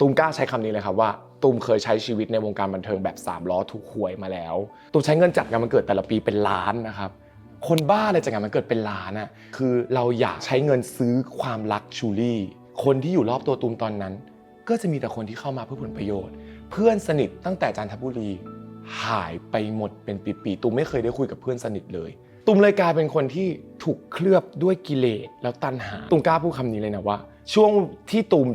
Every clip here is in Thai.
ตูมกล้าใช้คำนี้เลยครับว่าตูมเคยใช้ชีวิตในวงการบันเทิงแบบ3ล้อถูกหวยมาแล้วตูมใช้เงินจัดงานมันเกิดแต่ละปีเป็นล้านนะครับคนบ้าเลยจัดงานมันเกิดเป็นล้านอะคือเราอยากใช้เงินซื้อความรักชูรี่ คนที่อยู่รอบตัวตูมตอนนั้น ก็จะมีแต่คนที่เข้ามาเพื่อผลประโยชน์ เพื่อนสนิทตั้งแต่จันทบุรีหายไปหมดเป็นปีๆตูมไม่เคยได้คุยกับเพื่อนสนิทเลยตูมเลยกลายเป็นคนที่ถูกเคลือบด้วยกิเลสแล้วตัณหาตูมกล้าพูดคำนี้เลยนะว่า ช่วงที่ตูม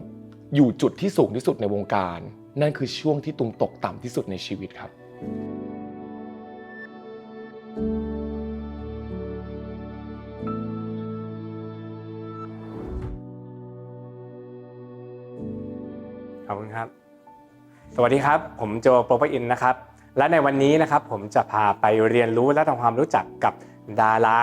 อยู่จุดที่สูงที่สุดในวงการ นั่นคือช่วงที่ตูมตกต่ำที่สุดในชีวิตครับ ขอบคุณครับ สวัสดีครับ ผมโจโปรปอินนะครับ และในวันนี้นะครับผมจะพาไปเรียนรู้และทำความรู้จักกับดารา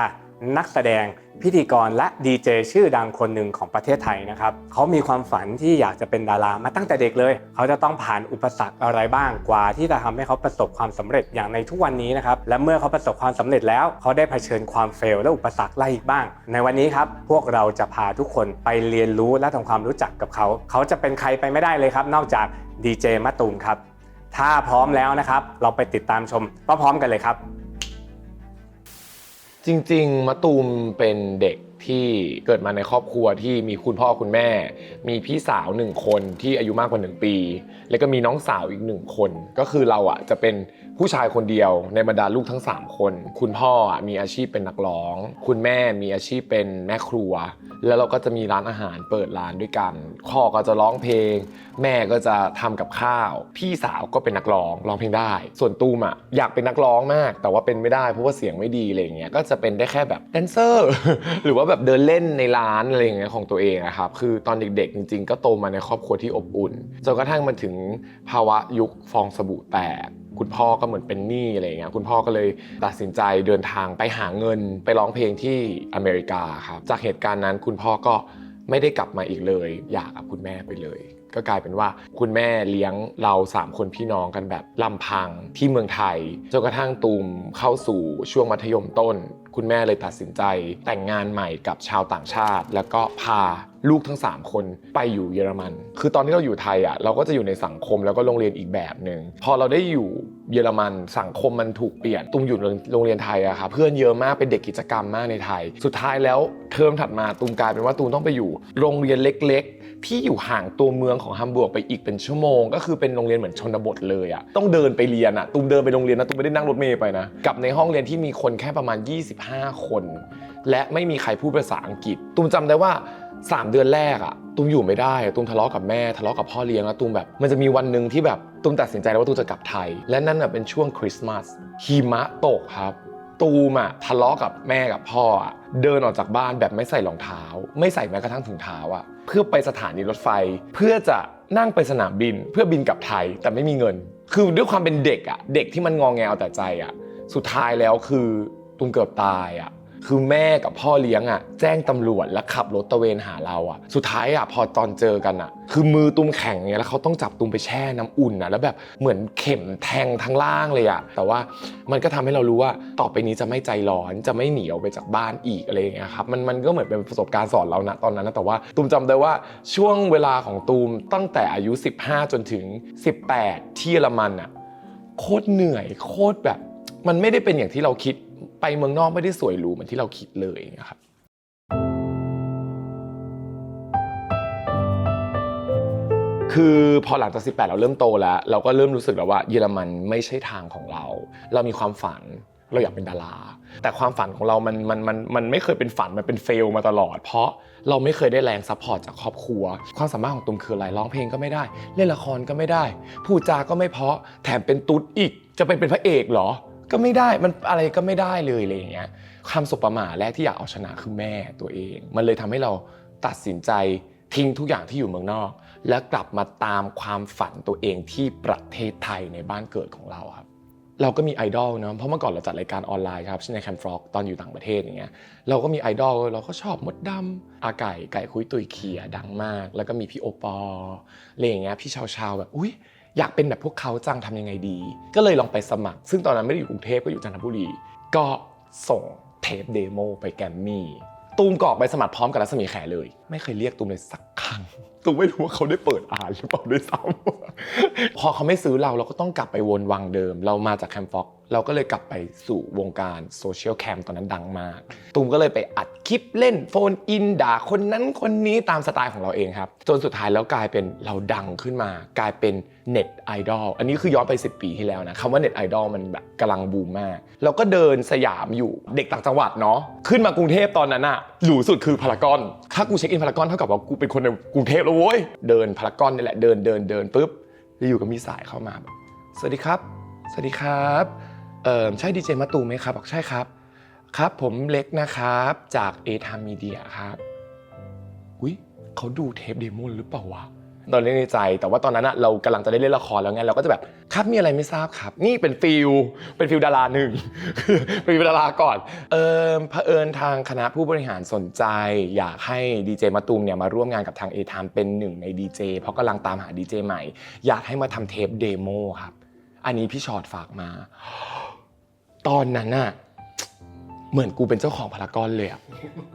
นักแสดงพิธีกรและดีเจชื่อดังคนหนึ่งของประเทศไทยนะครับเขามีความฝันที่อยากจะเป็นดารามาตั้งแต่เด็กเลย เขาจะต้องผ่านอุปสรรคอะไรบ้างกว่า ที่จะทำให้เขาประสบความสำเร็จอย่างในทุกวันนี้นะครับและเมื่อเขาประสบความสำเร็จแล้ว เขาได้เผชิญความเฟลและอุปสรรคไล่อีกบ้าง ในวันนี้ครับพวกเราจะพาทุกคนไปเรียนรู้และทำความรู้จักกับเขา เขาจะเป็นใครไปไม่ได้เลยครับ นอกจากดีเจมะตูมครับถ้าพร้อมแล้วนะครับ เราไปติดตามชมพร้อมๆกันเลยครับ จริง ๆมะตูมเป็นเด็กที่เกิดมาในครอบครัวที่มีคุณพ่อคุณแม่ มีพี่สาวหนึ่งคนที่อายุมากกว่าหนึ่งปี แล้วก็มีน้องสาวอีกหนึ่งคน ก็คือเราอะจะเป็นผู้ชายคนเดียวในบรรดาลูกทั้ง 3 คน คุณพ่ออะมีอาชีพเป็นนักร้อง คุณแม่มีอาชีพเป็นแม่ครัว แล้วเราก็จะมีร้านอาหารเปิดร้านด้วยกันพ่อก็จะร้องเพลง แม่ก็จะทำกับข้าว พี่สาวก็เป็นนักร้องร้องเพลงได้ ส่วนตูมอะอยากเป็นนักร้องมาก แต่ว่าเป็นไม่ได้เพราะว่าเสียงไม่ดีอะไรอย่างเงี้ยก็จะเป็นได้แค่แบบแดนเซอร์ หรือว่าแบบเดินเล่นในร้านอะไรเงี้ยของตัวเองนะครับคือตอนเด็กๆจริง ๆ ก็โตมาในครอบครัวที่อบอุ่นจนกระทั่งมาถึงภาวะยุคฟองสบู่แตก คุณพ่อก็เหมือนเป็นหนี้อะไรอย่างเงี้ยคุณพ่อก็เลยตัดสินใจเดินทางไปหาเงิน ไปร้องเพลงที่อเมริกาครับจากเหตุการณ์นั้นคุณพ่อก็ไม่ได้กลับมาอีกเลยหย่ากับคุณแม่ไปเลย ก็กลายเป็นว่าคุณแม่เลี้ยงเรา 3 คนพี่น้องกันแบบลำพังที่เมืองไทยจนกระทั่งตูมเข้าสู่ช่วงมัธยมต้น คุณแม่เลยตัดสินใจแต่งงานใหม่กับชาวต่างชาติ แล้วก็พาลูกทั้ง 3 คนไปอยู่เยอรมัน คือตอนที่เราอยู่ไทยอะเราก็จะอยู่ในสังคมแล้วก็โรงเรียนอีกแบบหนึ่งพอเราได้อยู่เยอรมันสังคมมันถูกเปลี่ยนตูมอยู่โรงเรียนไทยอะค่ะเพื่อนเยอะมากเป็นเด็กกิจกรรมมากในไทย สุดท้ายแล้วเทอมถัดมาตูมกลายเป็นว่าตูมต้องไปอยู่ โรงเรียนเล็ก ๆ ที่อยู่ห่างตัวเมืองของฮัมบูร์กไปอีกเป็นชั่วโมง ก็คือเป็นโรงเรียนเหมือนชนบทเลยอะต้องเดินไปเรียนอะตูมเดินไปโรงเรียนนะตูมไม่ได้นั่งรถเมล์ไปนะกับในห้องเรียนที่มีคนแค่ประมาณ 25 คน และไม่มีใครพูดภาษาอังกฤษตูมจำได้ว่า 3เดือนแรกอะตูมอยู่ไม่ได้อะตูมทะเลาะกับแม่ทะเลาะกับพ่อเลี้ยงแล้วตูมแบบ มันจะมีวันหนึ่งที่แบบตูมตัดสินใจแล้วว่าตูมจะกลับไทย และนั่นอะเป็นช่วงคริสต์มาสหิมะตกครับ ตูมอะทะเลาะกับแม่กับพ่ออะเดินออกจากบ้านแบบไม่ใส่รองเท้า ไม่ใส่แม้กระทั่งถุงเท้าอะเพื่อไปสถานีรถไฟ เพื่อจะนั่งไปสนามบิน เพื่อบินกลับไทยแต่ไม่มีเงิน คือด้วยความเป็นเด็กอะเด็กที่มันงองแงเอาแต่ใจอะสุดท้ายแล้วคือตูมเกือบตายอะ คือแม่กับพ่อเลี้ยงอะแจ้งตำรวจแล้วขับรถตะเวนหาเราอะ สุดท้ายอะพอตอนเจอกันอะ คือมือตุ้มแข็งเงี้ยแล้วเขาต้องจับตุ้มไปแช่น้ำอุ่นอะแล้วแบบเหมือนเข็มแทงทั้งล่างเลยอะแต่ว่ามันก็ทำให้เรารู้ว่าต่อไปนี้จะไม่ใจร้อนจะไม่หนีออกไปจากบ้านอีกอะไรอย่างเงี้ยครับมันมันก็เหมือนเป็นประสบการณ์สอนเรานะตอนนั้นนะแต่ว่าตุ้มจำได้ว่าช่วงเวลาของตูมตั้งแต่อายุ 15 จนถึง 18 ที่เยอรมันอะโคตรเหนื่อยโคตรแบบ มันไม่ได้เป็นอย่างที่เราคิดไปเมืองนอกไม่ได้สวยหรูเหมือนที่เราคิดเลยนะครับคือพอหลังจาก 18 เราเริ่มโตแล้ว เราก็เริ่มรู้สึกแล้วว่าเยอรมันไม่ใช่ทางของเรา เรามีความฝันเราอยากเป็นดารา แต่ความฝันของเรา มัน มัน มัน มันไม่เคยเป็นฝัน มันเป็นเฟลมาตลอด เพราะเราไม่เคยได้แรงซัพพอร์ตจากครอบครัว ความสามารถของตุ้มคืออะไร ร้องเพลงก็ไม่ได้ เล่นละครก็ไม่ได้ พูดจาก็ไม่เพาะ แถมเป็นตุ๊ดอีก จะเป็นเป็นพระเอกเหรอ ก็ไม่ได้มันอะไรก็ไม่ได้เลยอะไรอย่างเงี้ยคำสบประมาทแรกที่อยากเอาชนะคือแม่ตัวเอง มันเลยทำให้เราตัดสินใจทิ้งทุกอย่างที่อยู่เมืองนอก และกลับมาตามความฝันตัวเองที่ประเทศไทยในบ้านเกิดของเราครับเราก็มีไอดอลเนาะเพราะเมื่อก่อนเราจัดรายการออนไลน์ครับเช่ในแคมฟรอกตอนอยู่ต่างประเทศอย่างเงี้ยเราก็มีไอดอลเราก็ชอบมดดำอาไก่ไก่คุยตุยเขียดังมาก แล้วก็มีพี่โอปอลอะไรอย่างเงี้ยพี่ชาวชาวแบบอุ้ย อยากเป็นแบบพวกเขาจังทำยังไงดี ก็เลยลองไปสมัคร ซึ่งตอนนั้นไม่ได้อยู่กรุงเทพก็อยู่จันทบุรี ก็ส่งเทปเดโมไปแกรมมี่ตูมกรอกไปสมัครพร้อมกับรัศมีแขเลย ไม่เคยเรียกตูมเลยสักครั้งตูมไม่รู้ว่าเขาได้เปิดอ่านหรือเปล่าด้วยซ้ำพอเขาไม่ซื้อเราเราก็ต้องกลับไปวนวังเดิม เรามาจากแคมฟ็อก เราก็เลยกลับไปสู่วงการโซเชียลแคมตอนนั้นดังมาก ตูมก็เลยไปอัดคลิปเล่นโฟนอินด่าคนนั้นคนนี้ตามสไตล์ของเราเองครับ จนสุดท้ายแล้วกลายเป็นเราดังขึ้นมา กลายเป็นเน็ตไอดอลอันนี้คือย้อนไป 10 ปีที่แล้วนะคำว่าเน็ตไอดอลมันแบบกำลังบูมมาก เราก็เดินสยามอยู่เด็กต่างจังหวัดเนาะขึ้นมากรุงเทพตอนนั้นอะหรูสุดคือพารากอนถ้ากูเช็คอินพารากอนเท่ากับว่ากูเป็นคนในกรุงเทพแล้วโว้ยเดินพารากอนนี่แหละเดินเดินเดินปุ๊บแล้วอยู่ก็มีสายเข้ามาแบบสวัสดีครับ สวัสดีครับ ออใช่ดีเจมาตูมไหมครับบอกใช่ครับ ครับผมเล็กนะครับจากเอทามมีเดียครับอุ้ยเขาดูเทปเดโมหรือเปล่าวะตอนเล่นในใจ แต่ว่าตอนนั้นอะเรากำลังจะได้เล่นละครแล้วไงเราก็จะแบบครับมีอะไรไม่ทราบครับ นี่เป็นฟิลเป็นฟิลดาราหนึ่งเป็นฟิลดาราก่อนเออเผอิญทางคณะผู้บริหารสนใจ อยากให้ดีเจมาตูมเนี่ยมาร่วมงานกับทางเอทามเป็นหนึ่งในดีเจเพราะกำลังตามหาดีเจใหม่ อยากให้มาทำเทปเดโมครับ อันนี้พี่ชอตฝากมา ตอนนั้นอะเหมือนกูเป็นเจ้าของพารากอนเลยอะ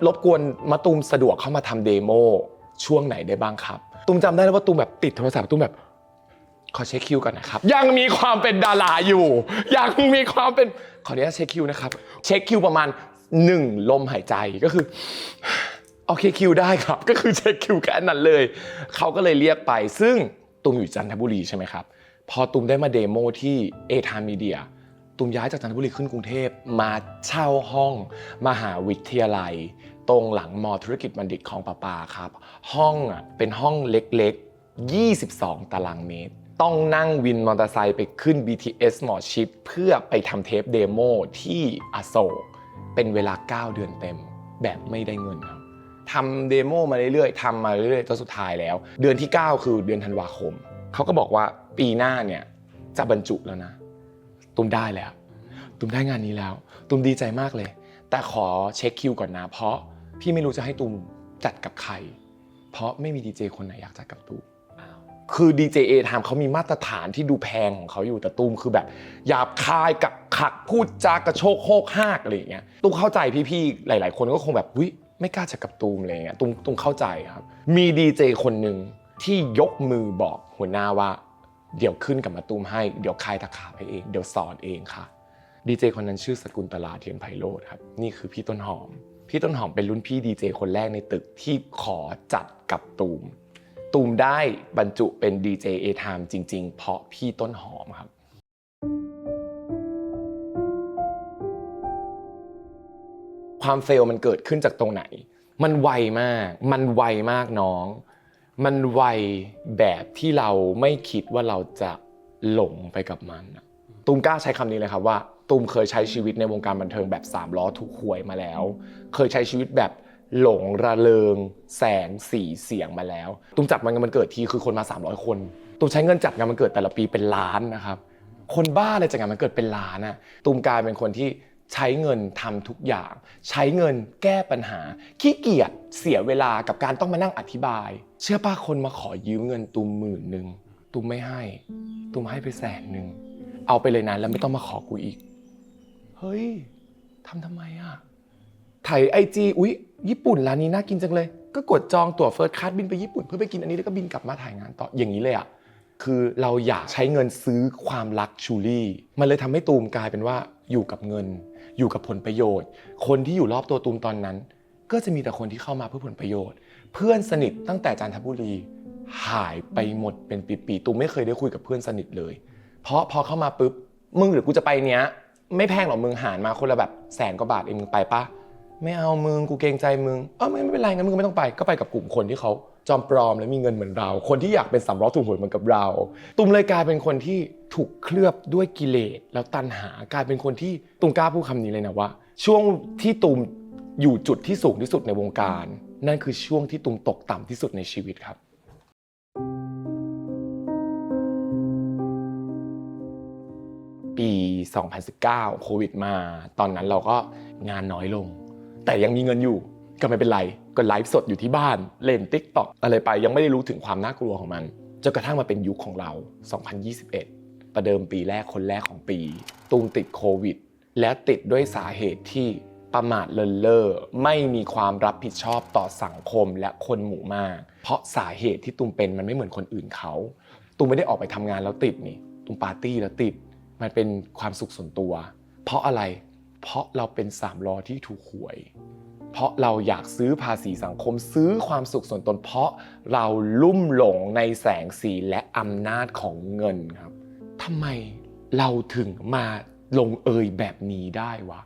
รบกวนมาตูมสะดวกเข้ามาทำเดโมช่วงไหนได้บ้างครับ ตูมจำได้แล้วว่าตูมแบบติดโทรศัพท์ตูมแบบ ขอเช็คคิวก่อนนะครับ ยังมีความเป็นดาราอยู่ ยังมีความเป็นขออนุญาตเช็คคิวนะครับ เช็คคิวประมาณหนึ่งลมหายใจก็คือ โอเคคิวได้ครับ ก็คือเช็คคิวแค่นั้นเลย เขาก็เลยเรียกไป ซึ่งตูมอยู่จันทบุรีใช่ไหมครับ พอตูมได้มาเดโมที่เอทามีเดีย ตูมย้ายจากจันทบุรีขึ้นกรุงเทพมาเช่าห้องมหาวิทยาลัย ตรงหลังมอธุรกิจบัณฑิตของปาปาครับ ห้องอะเป็นห้องเล็กๆ 22 ตารางเมตร ต้องนั่งวินมอเตอร์ไซค์ไปขึ้น BTS หมอชิปเพื่อไปทำเทปเดโมที่อโศกเป็นเวลา 9 เดือนเต็ม แบบไม่ได้เงินครับทำเดโมมาเรื่อยๆทำมาเรื่อยๆจนสุดท้ายแล้ว เดือนที่ 9 คือเดือนธันวาคม เขาก็บอกว่าปีหน้าเนี่ยจะบรรจุแล้วนะ ตุ้มได้แล้ว ตุ้มได้งานนี้แล้ว ตุ้มดีใจมากเลย แต่ขอเช็คคิวก่อนนะ เพราะพี่ไม่รู้จะให้ตุ้มจัดกับใคร เพราะไม่มีดีเจคนไหนอยากจัดกับตุ้มคือดีเจเอทามเขามีมาตรฐานที่ดูแพงของเขาอยู่แต่ตุ้มคือแบบหยาบคายกับขักพูดจากระโชกโคกหากอะไรอย่างเงี้ยตุ้มเข้าใจพี่ๆหลาย ๆ คนก็คงแบบวิไม่กล้าจัดกับตุ้มอะไรอย่างเงี้ยตุ้มตุ้มเข้าใจครับ มีดีเจคนหนึ่งที่ยกมือบอกหัวหน้าว่า เดี๋ยวขึ้นกับมาตุ้มให้ เดี๋ยวคลายตะขาบให้เอง เดี๋ยวสอนเองค่ะ ดีเจคนนั้นชื่อสกุลตลาเทียนไพโรธครับ นี่คือพี่ต้นหอม พี่ต้นหอมเป็นรุ่นพี่ดีเจคนแรกในตึกที่ขอจัดกับตูม ตูมได้บรรจุเป็นดีเจเอทามจริง ๆ เพราะพี่ต้นหอมครับความเฟลมันเกิดขึ้นจากตรงไหน มันไวมาก มันไวมากน้อง มันไวแบบที่เราไม่คิดว่าเราจะหลงไปกับมันอะตูมกล้าใช้คำนี้เลยครับว่าตูมเคยใช้ชีวิตในวงการบันเทิงแบบสามล้อถูกหวยมาแล้ว เคยใช้ชีวิตแบบหลงระเริง แสงสีเสียงมาแล้วตูมจัดงานมันเกิดทีคือคนมา 300 คนตูมใช้เงินจัดงานมันเกิดแต่ละปีเป็นล้านนะครับ คนบ้าเลยจัดงานมันเกิดเป็นล้านอะตูมกลายเป็นคนที่ ใช้เงินทำทุกอย่าง ใช้เงินแก้ปัญหา ขี้เกียจเสียเวลากับการต้องมานั่งอธิบาย เชื่อป้าคนมาขอยืมเงินตูมหมื่นหนึ่งตูมไม่ให้ตูมให้ไปแสนหนึ่งเอาไปเลยนะแล้วไม่ต้องมาขอกูอีก เฮ้ยทำทำไมอะถ่ายไอจีอุ๊ย ญี่ปุ่นร้านนี้น่ากินจังเลย ก็กดจองตั๋วเฟิร์สคลาสบินไปญี่ปุ่นเพื่อไปกินอันนี้แล้วก็บินกลับมาถ่ายงานต่ออย่างนี้เลยอะคือเราอยากใช้เงินซื้อความรักชูรี่ มันเลยทำให้ตูมกลายเป็นว่าอยู่กับเงิน อยู่กับผลประโยชน์ คนที่อยู่รอบตัวตูมตอนนั้น ก็จะมีแต่คนที่เข้ามาเพื่อผลประโยชน์ เพื่อนสนิทตั้งแต่จันทบุรีหายไปหมดเป็นปีๆตูมไม่เคยได้คุยกับเพื่อนสนิทเลย เพราะพอเข้ามาปุ๊บมึงหรือกูจะไปเนี้ย ไม่แพงหรอกมึงหารมาคนละแบบแสนกว่าบาทเองมึงไปปะ ไม่เอามึงกูเกรงใจมึงเออไม่ไม่เป็นไรงั้นมึงก็ไม่ต้องไปก็ไปกับกลุ่มคนที่เขาจอมปลอมและมีเงินเหมือนเรา คนที่อยากเป็นสำล้อถูกหวยเหมือนกับเรา ตุมเลยกลายเป็นคนที่ถูกเคลือบด้วยกิเลสแล้วตัณหากลายเป็นคนที่ตุมกล้าพูดคำนี้เลยนะว่า ช่วงที่ตุมอยู่จุดที่สูงที่สุดในวงการ นั่นคือช่วงที่ตุมตกต่ำที่สุดในชีวิตครับปี 2019 โควิดมา ตอนนั้นเราก็งานน้อยลง แต่ยังมีเงินอยู่ก็ไม่เป็นไรก็ไลฟ์สดอยู่ที่บ้านเล่น t ิ k t o k อกอะไรไปยังไม่ได้รู้ถึงความน่ากลัวของมันจนกระทั่งมาเป็นยุคของเรา 2021 ประเดิมปีแรกคนแรกของปี ตูมติดโควิด และติดด้วยสาเหตุที่ประมาทเลินเล่อไม่มีความรับผิดชอบต่อสังคมและคนหมู่มาก เพราะสาเหตุที่ตุมเป็นมันไม่เหมือนคนอื่นเขาตุมไม่ได้ออกไปทำงานแล้วติดนี่ตุมปาร์ตี้แล้วติด มันเป็นความสุขส่วนตัว เพราะอะไร เพราะเราเป็นสามล้อที่ถูกหวย เพราะเราอยากซื้อภาษีสังคมซื้อความสุขส่วนตน เพราะเราลุ่มหลงในแสงสีและอำนาจของเงินครับทำไมเราถึงมาลงเอยแบบนี้ได้วะ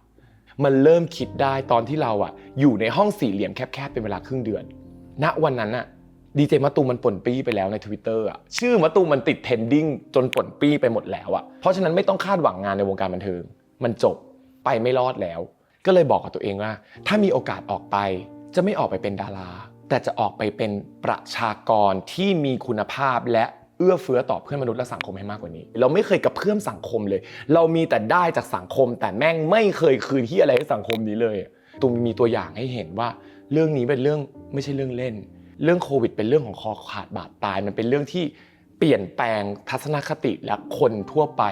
มันเริ่มคิดได้ตอนที่เราอะอยู่ในห้องสี่เหลี่ยมแคบๆเป็นเวลาครึ่งเดือน ณวันนั้นอะดีเจมะตูมมันป่นปี้ไปแล้วใน Twitter อะชื่อมะตูมมันติดเทรนดิ้งจนป่นปี้ไปหมดแล้วอะเพราะฉะนั้นไม่ต้องคาดหวังงานในวงการบันเทิง มันจบ ไปไม่รอดแล้ว ก็เลยบอกกับตัวเองว่า ถ้ามีโอกาสออกไป จะไม่ออกไปเป็นดารา แต่จะออกไปเป็นประชากรที่มีคุณภาพและเอื้อเฟื้อต่อเพื่อนมนุษย์และสังคมให้มากกว่านี้ เราไม่เคยกับเพื่อมสังคมเลย เรามีแต่ได้จากสังคม แต่แม่งไม่เคยคืนที่อะไรให้สังคมนี้เลยตูมมีตัวอย่างให้เห็นว่า เรื่องนี้เป็นเรื่องไม่ใช่เรื่องเล่น เรื่องโควิดเป็นเรื่องของคอขาดบาดตายมันเป็นเรื่องที่ เปลี่ยนแปลงทัศนคติและคนทั่วไป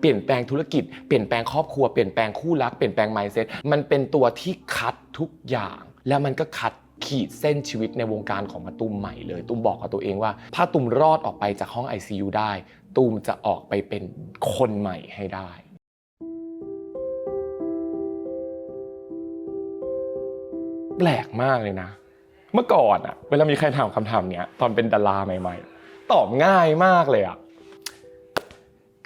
เปลี่ยนแปลงธุรกิจ เปลี่ยนแปลงครอบครัว เปลี่ยนแปลงคู่รัก เปลี่ยนแปลง mindset มันเป็นตัวที่คัดทุกอย่าง แล้วมันก็คัดขีดเส้นชีวิตในวงการของมาตุ้มใหม่เลย ตุ้มบอกกับตัวเองว่า ถ้าตุ้มรอดออกไปจากห้อง ICU ได้ ตุ้มจะออกไปเป็นคนใหม่ให้ได้แปลกมากเลยนะ เมื่อก่อนอะเวลามีใครถามคำถามเนี้ยตอนเป็นดาราใหม่ ๆ ตอบง่ายมากเลยอะ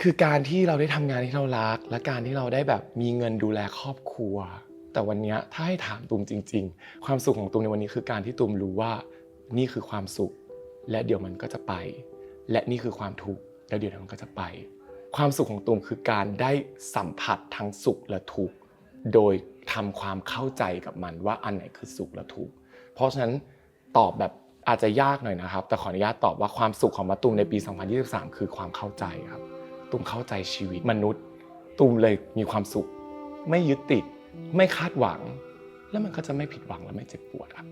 คือการที่เราได้ทำงานที่เรารัก และการที่เราได้แบบมีเงินดูแลครอบครัว แต่วันเนี้ยถ้าให้ถามตูมจริง ๆ ความสุขของตูมในวันนี้คือการที่ตูมรู้ว่านี่คือความสุข และเดี๋ยวมันก็จะไป และนี่คือความทุกข์และเดี๋ยวมันก็จะไป ความสุขของตูมคือการได้สัมผัสทั้งสุขและทุกข์โดยทำความเข้าใจกับมันว่าอันไหนคือสุขและทุกข์เพราะฉะนั้นตอบแบบ อาจจะยากหน่อยนะครับ แต่ขออนุญาตตอบว่าความสุขของมะตูมในปี 2023 คือความเข้าใจครับตูมเข้าใจชีวิตมนุษย์ตูมเลยมีความสุข ไม่ยึดติด ไม่คาดหวัง แล้วมันก็จะไม่ผิดหวังและไม่เจ็บปวดครับ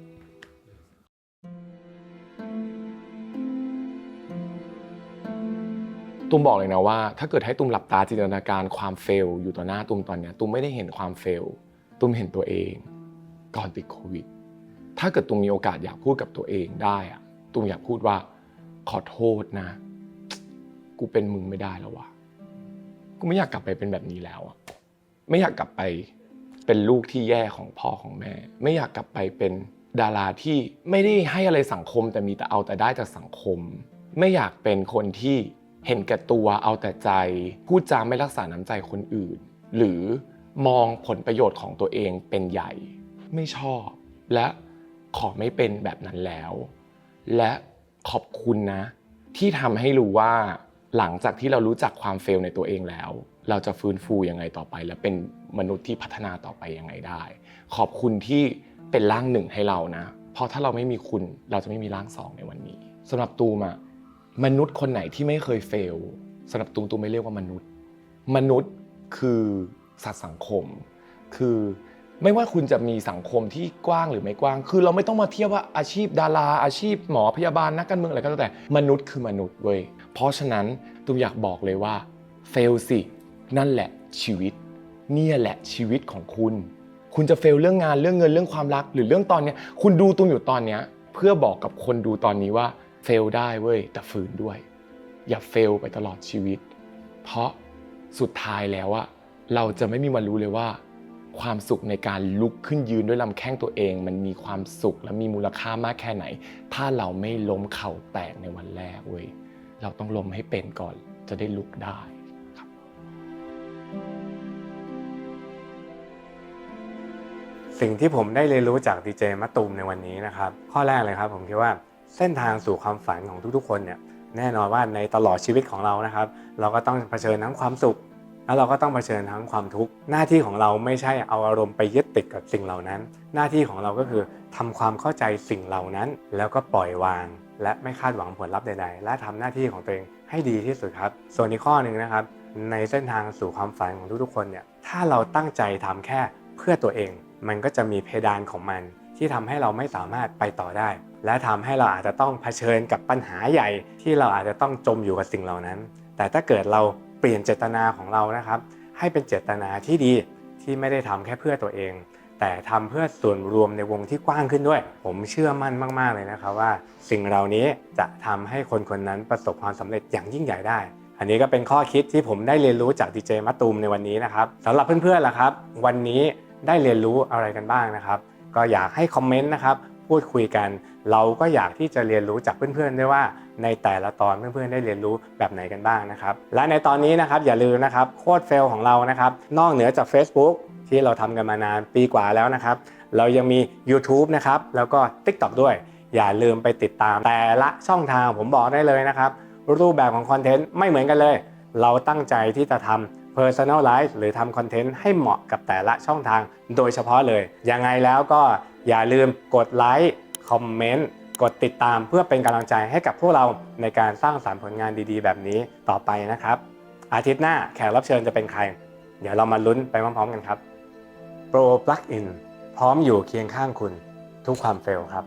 ตูมบอกเลยนะว่าถ้าเกิดให้ตูมหลับตาจินตนาการความเฟลอยู่ต่อหน้าตูมตอนเนี้ยตูมไม่ได้เห็นความเฟลตูมเห็นตัวเอง ก่อนติดโควิด ถ้าเกิดตูมมีโอกาสอยากพูดกับตัวเองได้อะตูมอยากพูดว่า ขอโทษนะ กูเป็นมึงไม่ได้แล้ววะกูไม่อยากกลับไปเป็นแบบนี้แล้วอะไม่อยากกลับไปเป็นลูกที่แย่ของพ่อของแม่ ไม่อยากกลับไปเป็นดาราที่ไม่ได้ให้อะไรสังคมแต่มีแต่เอาแต่ได้จากสังคม ไม่อยากเป็นคนที่เห็นแก่ตัวเอาแต่ใจ พูดจาไม่รักษาน้ำใจคนอื่น หรือมองผลประโยชน์ของตัวเองเป็นใหญ่ ไม่ชอบ และ ขอไม่เป็นแบบนั้นแล้ว และขอบคุณนะ ที่ทำให้รู้ว่าหลังจากที่เรารู้จักความเฟลในตัวเองแล้ว เราจะฟื้นฟูยังไงต่อไป และเป็นมนุษย์ที่พัฒนาต่อไปยังไงได้ ขอบคุณที่เป็นร่างหนึ่งให้เรานะ เพราะถ้าเราไม่มีคุณเราจะไม่มีร่างสองในวันนี้สำหรับตูมอะมนุษย์คนไหนที่ไม่เคยเฟลสำหรับตูมตูมไม่เรียกว่ามนุษย์ มนุษย์คือสัตว์สังคม คือ ไม่ว่าคุณจะมีสังคมที่กว้างหรือไม่กว้าง คือเราไม่ต้องมาเทียบว่าอาชีพดารา อาชีพหมอพยาบาลนักการเมืองอะไรก็แล้วแต่ มนุษย์คือมนุษย์เว้ย เพราะฉะนั้นตูมอยากบอกเลยว่าเฟลสิ นั่นแหละชีวิต เนี่ยแหละชีวิตของคุณ คุณจะเฟลเรื่องงานเรื่องเงินเรื่องความรัก หรือเรื่องตอนเนี้ย คุณดูตูมอยู่ตอนเนี้ย เพื่อบอกกับคนดูตอนนี้ว่าเฟลได้เว้ย แต่ฝืนด้วย อย่าเฟลไปตลอดชีวิต เพราะสุดท้ายแล้วอะเราจะไม่มีวันรู้เลยว่า ความสุขในการลุกขึ้นยืนด้วยลำแข้งตัวเอง มันมีความสุขและมีมูลค่ามากแค่ไหน ถ้าเราไม่ล้มเข่าแตกในวันแรกเว้ยเราต้องล้มให้เป็นก่อนจะได้ลุกได้ครับ สิ่งที่ผมได้เรียนรู้จากดีเจมะตูมในวันนี้นะครับ ข้อแรกเลยครับผมคิดว่าเส้นทางสู่ความฝันของทุกๆ คนเนี่ยแน่นอนว่าในตลอดชีวิตของเรานะครับ เราก็ต้องเผชิญทั้งความสุข แล้วเราก็ต้องเผชิญทั้งความทุกข์ หน้าที่ของเราไม่ใช่เอาอารมณ์ไปยึดติดกับสิ่งเหล่านั้น หน้าที่ของเราก็คือทำความเข้าใจสิ่งเหล่านั้น แล้วก็ปล่อยวาง และไม่คาดหวังผลลัพธ์ใดๆ และทำหน้าที่ของตัวเองให้ดีที่สุดครับ ส่วนอีกข้อหนึ่งนะครับ ในเส้นทางสู่ความฝันของทุกๆคนเนี่ย ถ้าเราตั้งใจทำแค่เพื่อตัวเอง มันก็จะมีเพดานของมัน ที่ทำให้เราไม่สามารถไปต่อได้ และทำให้เราอาจจะต้องเผชิญกับปัญหาใหญ่ ที่เราอาจจะต้องจมอยู่กับสิ่งเหล่านั้น แต่ถ้าเกิดเรา ปลี่ยนเจตนาของเรานะครับ ให้เป็นเจตนาที่ดีที่ไม่ได้ทำแค่เพื่อตัวเอง แต่ทำเพื่อส่วนรวมในวงที่กว้างขึ้นด้วย ผมเชื่อมั่นมาก ๆ เลยนะครับว่า สิ่งเหล่านี้จะทำให้คนคนนั้นประสบความสำเร็จอย่างยิ่งใหญ่ได้ อันนี้ก็เป็นข้อคิดที่ผมได้เรียนรู้จากดีเจมะตูมในวันนี้นะครับสำหรับเพื่อนๆล่ะครับ วันนี้ได้เรียนรู้อะไรกันบ้างนะครับ ก็อยากให้คอมเมนต์นะครับ พูดคุยกัน เราก็อยากที่จะเรียนรู้จากเพื่อนๆด้วยว่าในแต่ละตอนเพื่อนๆได้เรียนรู้แบบไหนกันบ้างนะครับ และในตอนนี้นะครับอย่าลืมนะครับโค้ดเฟลของเรานะครับ นอกเหนือจาก Facebook ที่เราทำกันมานานปีกว่าแล้วนะครับ เรายังมี YouTube นะครับแล้วก็ TikTok ด้วย อย่าลืมไปติดตามแต่ละช่องทางผมบอกได้เลยนะครับ รูปแบบของคอนเทนต์ไม่เหมือนกันเลย เราตั้งใจที่จะทำ Personalize หรือทำคอนเทนต์ให้เหมาะกับแต่ละช่องทางโดยเฉพาะเลย ยังไงแล้วก็ อย่าลืมกดไลค์คอมเมนต์กดติดตามเพื่อเป็นกำลังใจให้กับพวกเราในการสร้างสารรค์ผลงานดีๆ แบบนี้ต่อไปนะครับ อาทิตย์หน้าแขกรับเชิญจะเป็นใคร เดี๋ยวเรามาลุ้นไปพร้อมๆกันครับ Pro Plugin พร้อมอยู่เคียงข้างคุณทุกความเฟลครับ